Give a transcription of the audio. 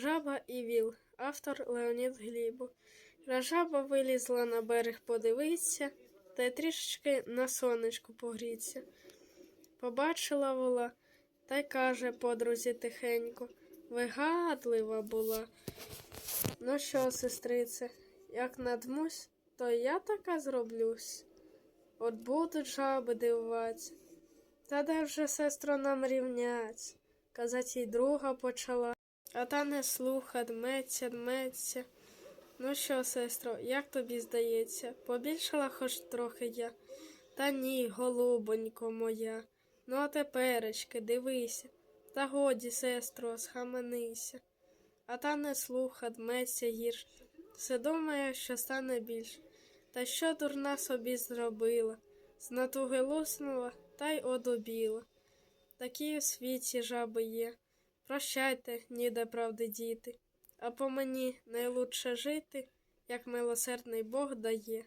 Жаба і віл. Автор Леонід Глібов. Жаба вилізла на берег подивитися, та й трішечки на сонечку погріться. Побачила вола, та й каже подрузі тихенько, вигадлива була. Ну що, сестрице, як надмусь, то я така зроблюсь. От будуть жаби дивуватися. Та де вже, сестро, нам рівнять? Казать їй друга почала, а та не слуха, дметься, дметься. Ну що, сестро, як тобі здається, побільшала хоч трохи я? Та ні, голубонько моя. Ну, а теперечки, дивися. Та годі, сестро, схаменися. А та не слуха, дметься гірш. Все думає, що стане більш. Та що дурна собі зробила? З натуги луснула та й одубіла. Такі у світі жаби є. Прощайте, ніде правди діти, а по мені найлучше жити, як милосердний Бог дає.